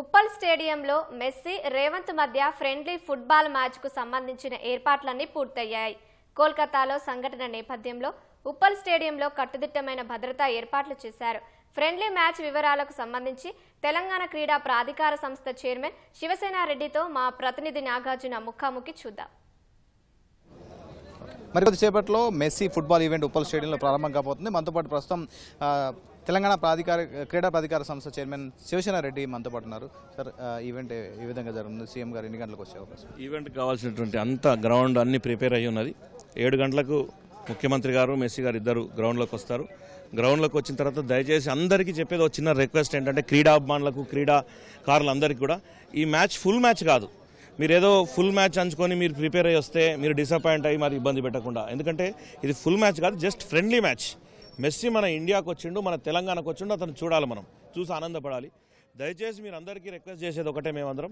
ఉప్పల్ స్టేడియంలో మెస్సీ రేవంత్ మధ్య friendly football మ్యాచ్కు సంబంధించిన ఏర్పాట్లన్నీ పూర్తయ్యాయి. కోల్కతాలో సంఘటన నేపథ్యంలో ఉప్పల్ స్టేడియంలో కట్టుదిట్టమైన భద్రతా ఏర్పాట్లు చేశారు. ఫ్రెండ్లీ మ్యాచ్ వివరాలకు సంబంధించి తెలంగాణ క్రీడా ప్రాధికార సంస్థ చైర్మన్ శివసేనారెడ్డితో మా ప్రతినిధి నాగార్జున ముఖాముఖి చూద్దాం. మరి కొద్దిసేపట్లో మెస్సీ ఫుట్బాల్ ఈవెంట్ ఉప్పల్ స్టేడియంలో ప్రారంభం కాబోతుంది. మనతో పాటు ప్రస్తుతం తెలంగాణ ప్రాధికార క్రీడా ప్రాధికార సంస్థ చైర్మన్ శివసేన రెడ్డి మనతో పాటు ఉన్నారు. సార్ ఈవెంట్ ఏ విధంగా జరుగుతుంది? సీఎం గారు ఎన్ని గంటలకు వచ్చే అవకాశం? ఈవెంట్ కావాల్సినటువంటి అంత గ్రౌండ్ అన్ని ప్రిపేర్ అయ్యి ఉన్నది. ఏడు గంటలకు ముఖ్యమంత్రి గారు మెస్సీ గారు ఇద్దరు గ్రౌండ్లోకి వస్తారు. గ్రౌండ్లోకి వచ్చిన తర్వాత దయచేసి అందరికీ చెప్పేది ఒక చిన్న రిక్వెస్ట్ ఏంటంటే క్రీడాభిమానులకు క్రీడాకారులందరికీ కూడా ఈ మ్యాచ్ ఫుల్ మ్యాచ్ కాదు. మీరు ఏదో ఫుల్ మ్యాచ్ అంచుకొని మీరు ప్రిపేర్ అయ్యి వస్తే మీరు డిసప్పాయింట్ అయ్యి మరి ఇబ్బంది పెట్టకుండా. ఎందుకంటే ఇది ఫుల్ మ్యాచ్ కాదు జస్ట్ ఫ్రెండ్లీ మ్యాచ్. మెస్సీ మన ఇండియాకు వచ్చిండు మన తెలంగాణకు వచ్చిండు అతను చూడాలి మనం. చూసి ఆనందపడాలి. దయచేసి మీరు అందరికీ రిక్వెస్ట్ చేసేది ఒకటే మేమందరం.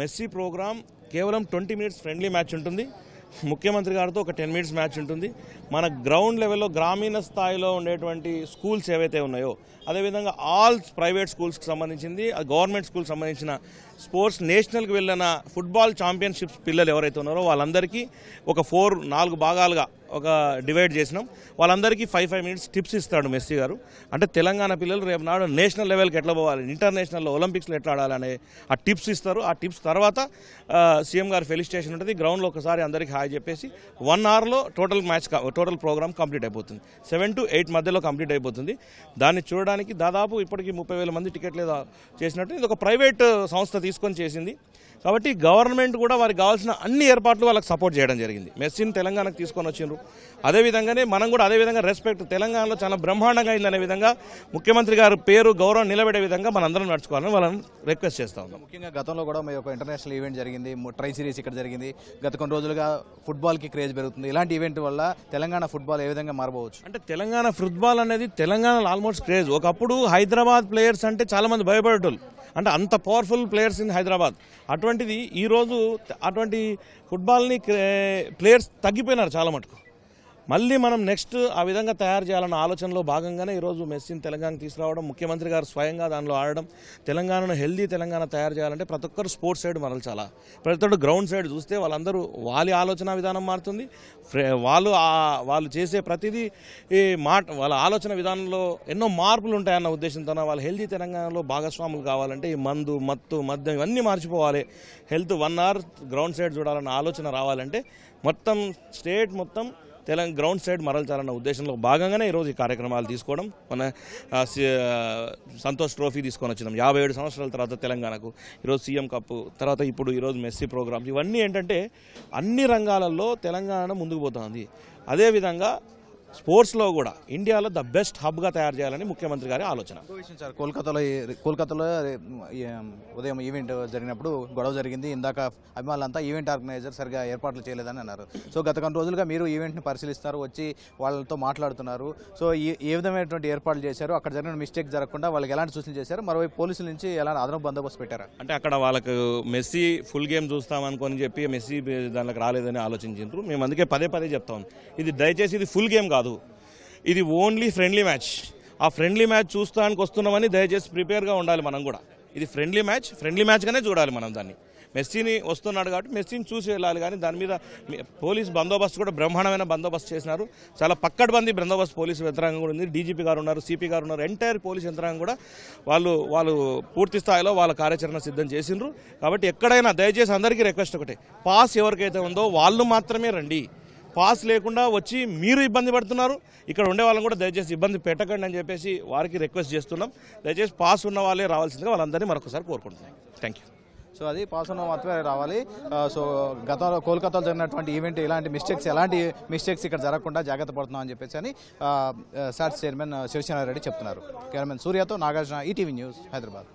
మెస్సీ ప్రోగ్రామ్ కేవలం ట్వంటీ మినిట్స్ ఫ్రెండ్లీ మ్యాచ్ ఉంటుంది. ముఖ్యమంత్రి గారితో ఒక టెన్ మినిట్స్ మ్యాచ్ ఉంటుంది. మన గ్రౌండ్ లెవెల్లో గ్రామీణ స్థాయిలో ఉండేటువంటి స్కూల్స్ ఏవైతే ఉన్నాయో అదేవిధంగా ఆల్ ప్రైవేట్ స్కూల్స్కి సంబంధించింది గవర్నమెంట్ స్కూల్కి సంబంధించిన స్పోర్ట్స్ నేషనల్కి వెళ్ళిన ఫుట్బాల్ ఛాంపియన్షిప్స్ పిల్లలు ఎవరైతే ఉన్నారో వాళ్ళందరికీ ఒక ఫోర్ నాలుగు భాగాలుగా ఒక డివైడ్ చేసినాం. వాళ్ళందరికీ ఫైవ్ ఫైవ్ మినిట్స్ టిప్స్ ఇస్తాడు మెస్సీ గారు. అంటే తెలంగాణ పిల్లలు రేపు నాడు నేషనల్ లెవెల్కి ఎట్లా పోవాలి ఇంటర్నేషనల్లో ఒలింపిక్స్లో ఎట్లా ఆడాలనే ఆ టిప్స్ ఇస్తారు. ఆ టిప్స్ తర్వాత సీఎం గారు ఫెలిస్టేషన్ ఉంటుంది. గ్రౌండ్లో ఒకసారి అందరికీ హాయ్ చెప్పేసి వన్ అవర్లో total match total program complete అయిపోతుంది. సెవెన్ టు ఎయిట్ మధ్యలో కంప్లీట్ అయిపోతుంది. దాన్ని చూడడానికి దాదాపు ఇప్పటికి ముప్పై వేల మంది టికెట్లు చేసినట్టు. ఇది ఒక ప్రైవేట్ సంస్థ తీసుకొని చేసింది. కాబట్టి గవర్నమెంట్ కూడా వారికి కావాల్సిన అన్ని ఏర్పాట్లు వాళ్ళకి సపోర్ట్ చేయడం జరిగింది. మెస్సీని తెలంగాణకు తీసుకొని వచ్చిండ్రు. అదేవిధంగానే మనం కూడా అదేవిధంగా రెస్పెక్ట్ తెలంగాణలో చాలా బ్రహ్మాండంగా అయిందనే విధంగా ముఖ్యమంత్రి గారి పేరు గౌరవం నిలబెడే విధంగా మనందరం నడుచుకోవాలని వాళ్ళని రిక్వెస్ట్ చేస్తా ఉన్నాం. ముఖ్యంగా గతంలో కూడా మీ ఒక ఇంటర్నేషనల్ ఈవెంట్ జరిగింది. ట్రై సిరీస్ ఇక్కడ జరిగింది. గత కొన్ని రోజులుగా ఫుట్బాల్కి క్రేజ్ పెరుగుతుంది. ఇలాంటి ఈవెంట్ వల్ల తెలంగాణ ఫుట్బాల్ ఏ విధంగా మారబోవచ్చు? అంటే తెలంగాణ ఫుట్బాల్ అనేది తెలంగాణలో ఆల్మోస్ట్ క్రేజ్ ఒకప్పుడు హైదరాబాద్ ప్లేయర్స్ అంటే చాలా మంది భయపడేటోళ్ళు. అంటే అంత పవర్ఫుల్ ప్లేయర్స్ ఇన్ హైదరాబాద్. అటువంటిది ఈరోజు అటువంటి ఫుట్బాల్ని ప్లేయర్స్ తగ్గిపోయినారు చాలా మటుకు. మళ్ళీ మనం నెక్స్ట్ ఆ విధంగా తయారు చేయాలన్న ఆలోచనలో భాగంగానే ఈరోజు మెస్సీని తెలంగాణకు తీసుకురావడం ముఖ్యమంత్రి గారు స్వయంగా దానిలో ఆడడం తెలంగాణను హెల్దీ తెలంగాణ తయారు చేయాలంటే ప్రతి ఒక్కరు స్పోర్ట్స్ సైడ్ మరల్చాలా? ప్రతి ఒక్కరు గ్రౌండ్ సైడ్ చూస్తే వాళ్ళందరూ వాళ్ళ ఆలోచన విధానం మారుతుంది. వాళ్ళు వాళ్ళు చేసే ప్రతిదీ ఈ మాట వాళ్ళ ఆలోచన విధానంలో ఎన్నో మార్పులు ఉంటాయన్న ఉద్దేశంతో వాళ్ళ హెల్దీ తెలంగాణలో భాగస్వాములు కావాలంటే ఈ మందు మత్తు మద్యం ఇవన్నీ మార్చిపోవాలి. Health one hour ground side చూడాలన్న ఆలోచన రావాలంటే మొత్తం స్టేట్ మొత్తం తెలంగాణ గ్రౌండ్ సైడ్ మరల్చాలన్న ఉద్దేశంలో భాగంగానే ఈరోజు ఈ కార్యక్రమాలు తీసుకోవడం. మన సంతోష్ ట్రోఫీ తీసుకొని వచ్చినాం. యాభై ఏడు సంవత్సరాల తర్వాత తెలంగాణకు ఈరోజు సీఎం కప్పు తర్వాత ఇప్పుడు ఈరోజు మెస్సీ ప్రోగ్రామ్స్ ఇవన్నీ ఏంటంటే అన్ని రంగాలలో తెలంగాణ ముందుకు పోతుంది. అదేవిధంగా స్పోర్ట్స్లో కూడా ఇండియాలో ద బెస్ట్ హబ్గా తయారు చేయాలని ముఖ్యమంత్రి గారి ఆలోచన. సార్ కోల్కతాలో కోల్కతాలో ఉదయం ఈవెంట్ జరిగినప్పుడు గొడవ జరిగింది. ఇందాక అభిమానులంతా ఈవెంట్ ఆర్గనైజర్ సరిగా ఏర్పాట్లు చేయలేదని అన్నారు. సో గత కొన్ని రోజులుగా మీరు ఈవెంట్ని పరిశీలిస్తారు వచ్చి వాళ్ళతో మాట్లాడుతున్నారు. సో ఏ విధమైనటువంటి ఏర్పాట్లు చేశారు? అక్కడ జరిగిన మిస్టేక్ జరగకుండా వాళ్ళకి ఎలాంటి సూచనలు చేశారు? మరోవైపు పోలీసుల నుంచి ఎలాంటి అదనపు బందోబస్తు పెట్టారా? అంటే అక్కడ వాళ్ళకు మెస్సీ ఫుల్ గేమ్ చూస్తామనుకొని చెప్పి మెస్సీ దానికి రాలేదని ఆలోచించారు మేము అందుకే పదే పదే చెప్తాం. ఇది దయచేసి ఇది ఫుల్ గేమ్ కాదు. ఇది ఓన్లీ ఫ్రెండ్లీ మ్యాచ్ ఆ ఫ్రెండ్లీ మ్యాచ్ చూస్తానికి వస్తున్నామని దయచేసి ప్రిపేర్గా ఉండాలి మనం కూడా. ఇది ఫ్రెండ్లీ మ్యాచ్ ఫ్రెండ్లీ మ్యాచ్గానే చూడాలి మనం దాన్ని. మెస్సీని వస్తున్నాడు కాబట్టి మెస్సీని చూసి వెళ్ళాలి కానీ దాని మీద పోలీస్ బందోబస్తు కూడా బ్రహ్మాండమైన బందోబస్తు చేసినారు. చాలా పక్కడబంది బందోబస్తు పోలీసు యంత్రాంగం కూడా ఉంది. డీజీపీ గారు ఉన్నారు సిపి గారు ఉన్నారు. ఎంటైర్ పోలీస్ యంత్రాంగం కూడా వాళ్ళు వాళ్ళు పూర్తి స్థాయిలో వాళ్ళ కార్యాచరణ సిద్ధం చేసిండ్రు. కాబట్టి ఎక్కడైనా దయచేసి అందరికీ రిక్వెస్ట్ ఒకటే. పాస్ ఎవరికైతే ఉందో వాళ్ళు మాత్రమే రండి. పాస్ లేకుండా వచ్చి మీరు ఇబ్బంది పడుతున్నారు. ఇక్కడ ఉండే వాళ్ళని కూడా దయచేసి ఇబ్బంది పెట్టకండి అని చెప్పేసి వారికి రిక్వెస్ట్ చేస్తున్నాం. దయచేసి పాస్ ఉన్న వాళ్ళే రావాల్సిందిగా వాళ్ళందరినీ మరొకసారి కోరుకుంటున్నాం. థ్యాంక్ యూ సో అది పాస్ ఉన్న మాత్రమే రావాలి. సో గతంలో కోల్కతాలో జరిగినటువంటి ఈవెంట్ ఇలాంటి మిస్టేక్స్ ఎలాంటి మిస్టేక్స్ ఇక్కడ జరగకుండా జాగ్రత్త పడుతున్నాం అని చెప్పేసి అని సార్ చైర్మన్ శివసేన రెడ్డి చెప్తున్నారు. కెమెరామెన్ సూర్యతో నాగార్జున ఈటీవీ న్యూస్ హైదరాబాద్.